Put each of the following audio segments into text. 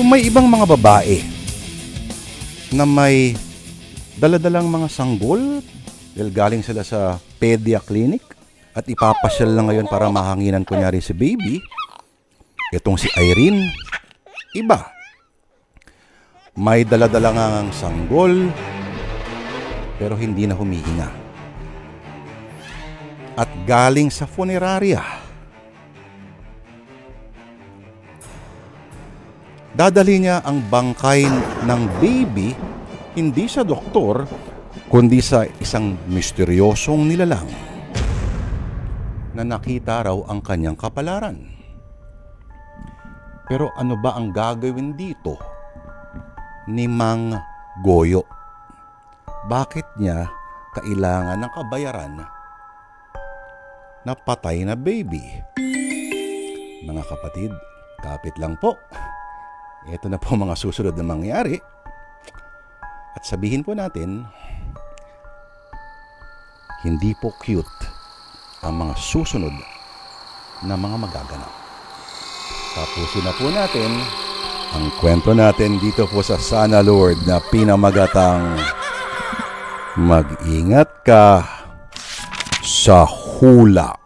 Kung may ibang mga babae na may daladalang mga sanggol dahil galing sila sa pedia clinic at ipapasyal lang ngayon para mahanginan kunyari si baby, itong si Irene, iba. May daladala nga ngang sanggol pero hindi na humihinga. At galing sa funeraria. Dadali niya ang bangkay ng baby hindi sa doktor kundi sa isang misteryosong nilalang na nakita raw ang kanyang kapalaran. Pero ano ba ang gagawin dito ni Mang Goyo? Bakit niya kailangan ng kabayaran na patay na baby? Mga kapatid, kapit lang po. Ito na po mga susunod na mangyari. At sabihin po natin, hindi po cute ang mga susunod na mga magaganap. Tapusin na po natin ang kwento natin dito po sa Sana Lord na pinamagatang Mag-ingat ka sa hula.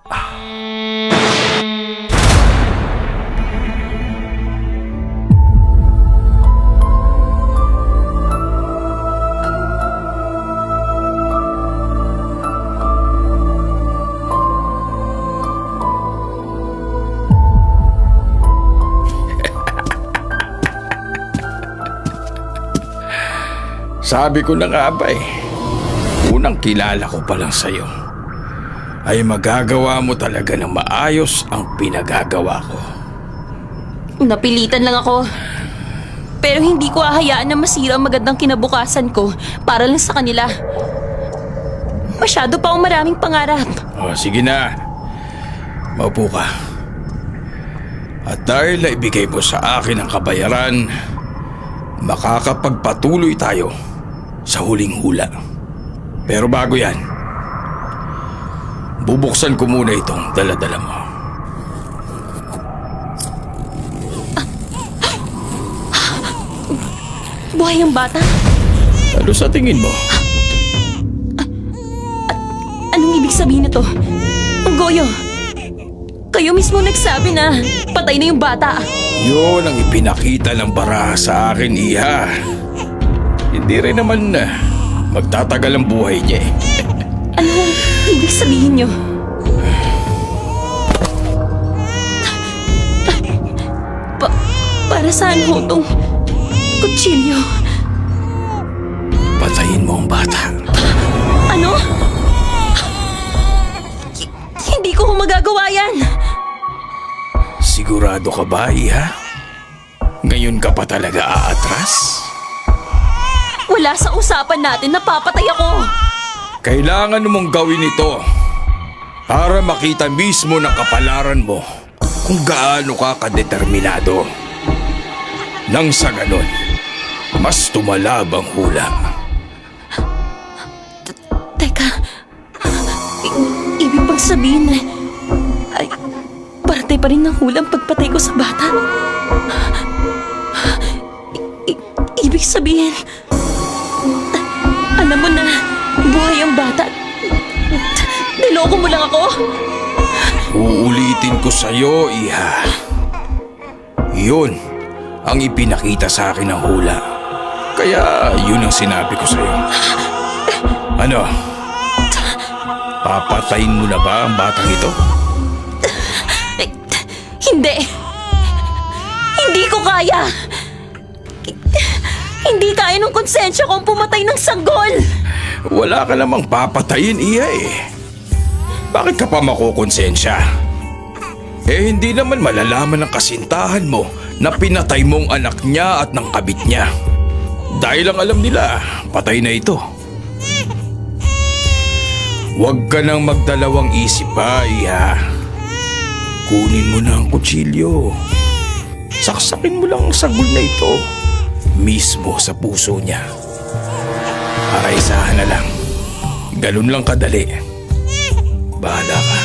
Sabi ko na nga ba eh, unang kilala ko pa lang sa'yo, ay magagawa mo talaga ng maayos ang pinagagawa ko. Napilitan lang ako. Pero hindi ko ahayaan na masira ang magandang kinabukasan ko para lang sa kanila. Masyado pa akong maraming pangarap. O sige na, maupo ka. At dahil naibigay mo sa akin ang kabayaran, makakapagpatuloy tayo sa huling hula. Pero bago yan, bubuksan ko muna itong daladala mo. Buhay ang bata? Ano sa tingin mo? Anong ibig sabihin nito? Ang goyo. Kayo mismo nagsabi na patay na yung bata. Yun ang ipinakita ng baraha sa akin, Iha. Hindi rin naman na magtatagal ang buhay niya eh. Anong ibig sabihin nyo? Pa para saan ho tong kutsilyo? Patayin mo ang bata. Ano? H- hindi ko magagawa yan. Sigurado ka ba, Iha? Ngayon ka pa talaga aatras? Wala sa usapan natin na papatay ako. Kailangan mong gawin ito para makita mismo ng kapalaran mo kung gaano ka kadeterminado. Nang sa ganon, mas tumalab ang hula. Teka, i- ibig bang sabihin na ay parte pa rin ng hulang pagpatay ko sa bata? I- i- ibig sabihin, alam mo na buhay ang bata. Niloko mo lang ako? Uulitin ko sa'yo, Iha. Yun ang ipinakita sa akin ng hula. Kaya yun ang sinabi ko sa'yo. Ano? Papatayin mo na ba ang batang ito? Hindi. Hindi ko kaya. Hindi kaya ng konsensya kong pumatay ng sanggol. Wala ka namang papatayin, Iha eh. Bakit ka pa makukonsensya? Eh hindi naman malalaman ng kasintahan mo na pinatay mong anak niya at ng kabit niya. Dahil ang alam nila, patay na ito. Huwag ka nang magdalawang isip pa, Iha. Kunin mo na ang kutsilyo. Saksakin mo lang ang sagol na ito. Mismo sa puso niya. Para isahan na lang. Ganun lang kadali. Bahala ka.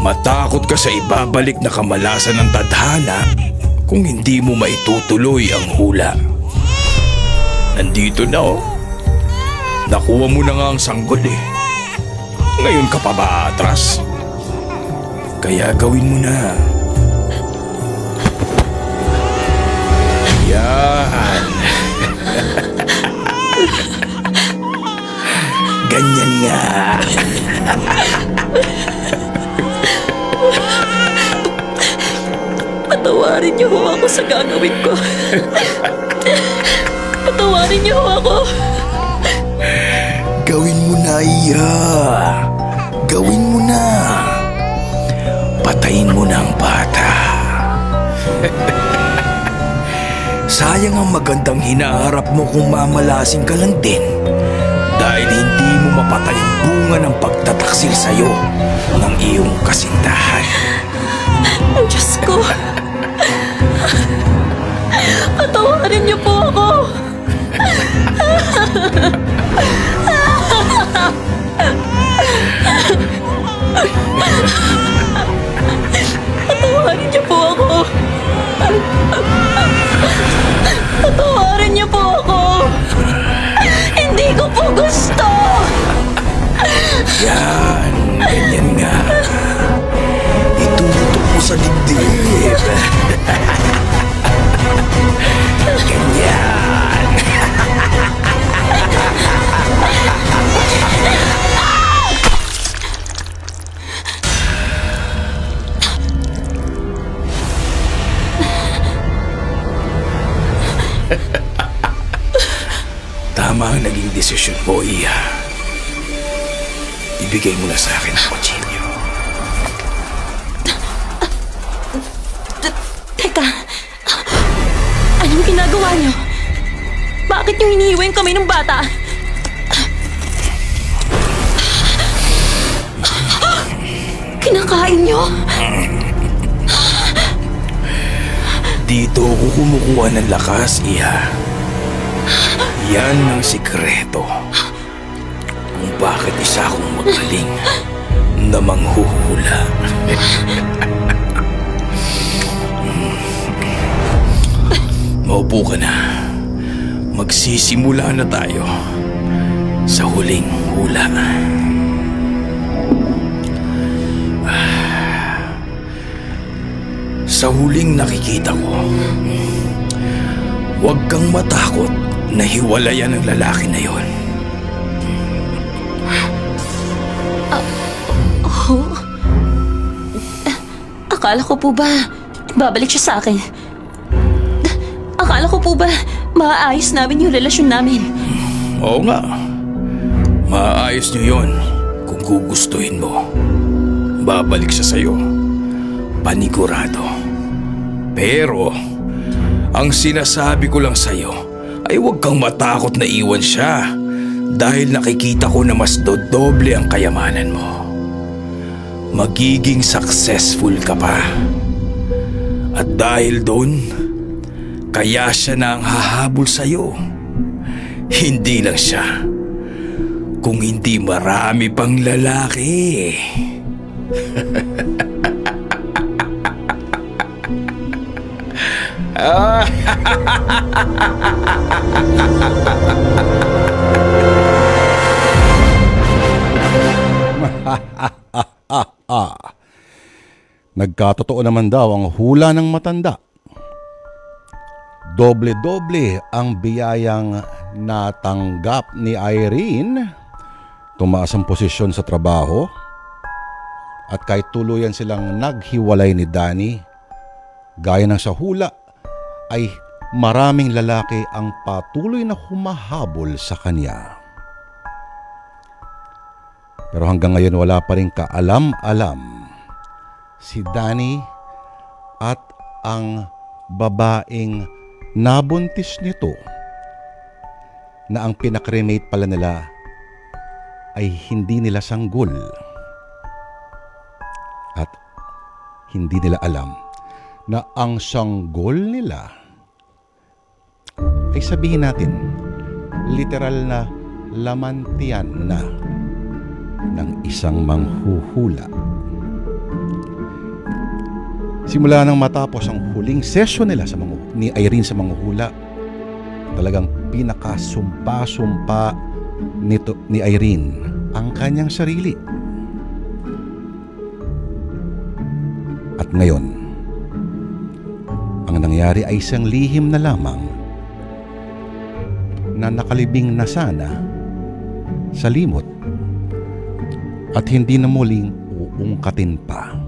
Matakot ka sa ibabalik na kamalasan ng tadhana kung hindi mo maitutuloy ang hula. Nandito na oh. Nakuha mo na nga ang sanggol eh. Ngayon ka pa ba atras? Kaya gawin mo na. Patawarin niyo ho ako sa gagawin ko. Patawarin niyo ho ako. Gawin mo na, iya. Gawin mo na. Patayin mo na ang bata. Sayang ang magandang hinaharap mo kung mamalasing ka lang din. Dahil hindi mo mapatay ang bunga ng pagtataksil sa'yo ng iyong kasintahan. Ang Diyos ko. Patawarin niyo po ako. Patawarin niyo po ako. Patawarin niyo po ako. Hindi ko po gusto. Yan, ganyan nga. Itutok mo sa dibdib. Ibigay mo na sa akin ang kutsilyo. Teka, anong ginagawa niyo? Bakit niyo hinihiwa yung kamay ng bata? Kinakain niyo? Dito ako kumukuha ng lakas, Iha. Yan ang sikreto. Kung bakit isa akong magaling na manghuhula. Maupo ka na. Magsisimula na tayo sa huling hula. Sa huling nakikita ko, huwag kang matakot na hiwalayan ang lalaki na yon. Oh? Akala ko po ba, babalik siya sa akin? Akala ko po ba, maaayos namin yung relasyon namin? Oo nga, maayos niyo yon kung gugustuhin mo. Babalik siya sa'yo. Panigurado. Pero, ang sinasabi ko lang sa'yo ay huwag kang matakot na iwan siya dahil nakikita ko na mas dodoble ang kayamanan mo. Magiging successful ka pa. At dahil doon, kaya siya na ang hahabol sa'yo. Hindi lang siya, kung hindi marami pang lalaki. Nagkatotoo naman daw ang hula ng matanda. Doble-doble ang biyayang natanggap ni Irene. Tumaas ang posisyon sa trabaho. At kahit tuluyan silang naghiwalay ni Danny, gaya ng sa hula, ay maraming lalaki ang patuloy na humahabol sa kanya. Pero hanggang ngayon wala pa rin kaalam-alam. Si Danny at ang babaeng nabuntis nito na ang pinakremate pala nila ay hindi nila sanggol. At hindi nila alam na ang sanggol nila ay sabihin natin literal na lamantian na ng isang manghuhula. Simula nang matapos ang huling session nila sa mga, ni Irene sa mga hula, talagang pinakasumpa-sumpa nito ni Irene ang kanyang sarili. At ngayon, ang nangyari ay isang lihim na lamang na nakalibing na sana sa limot at hindi na muling uungkatin pa.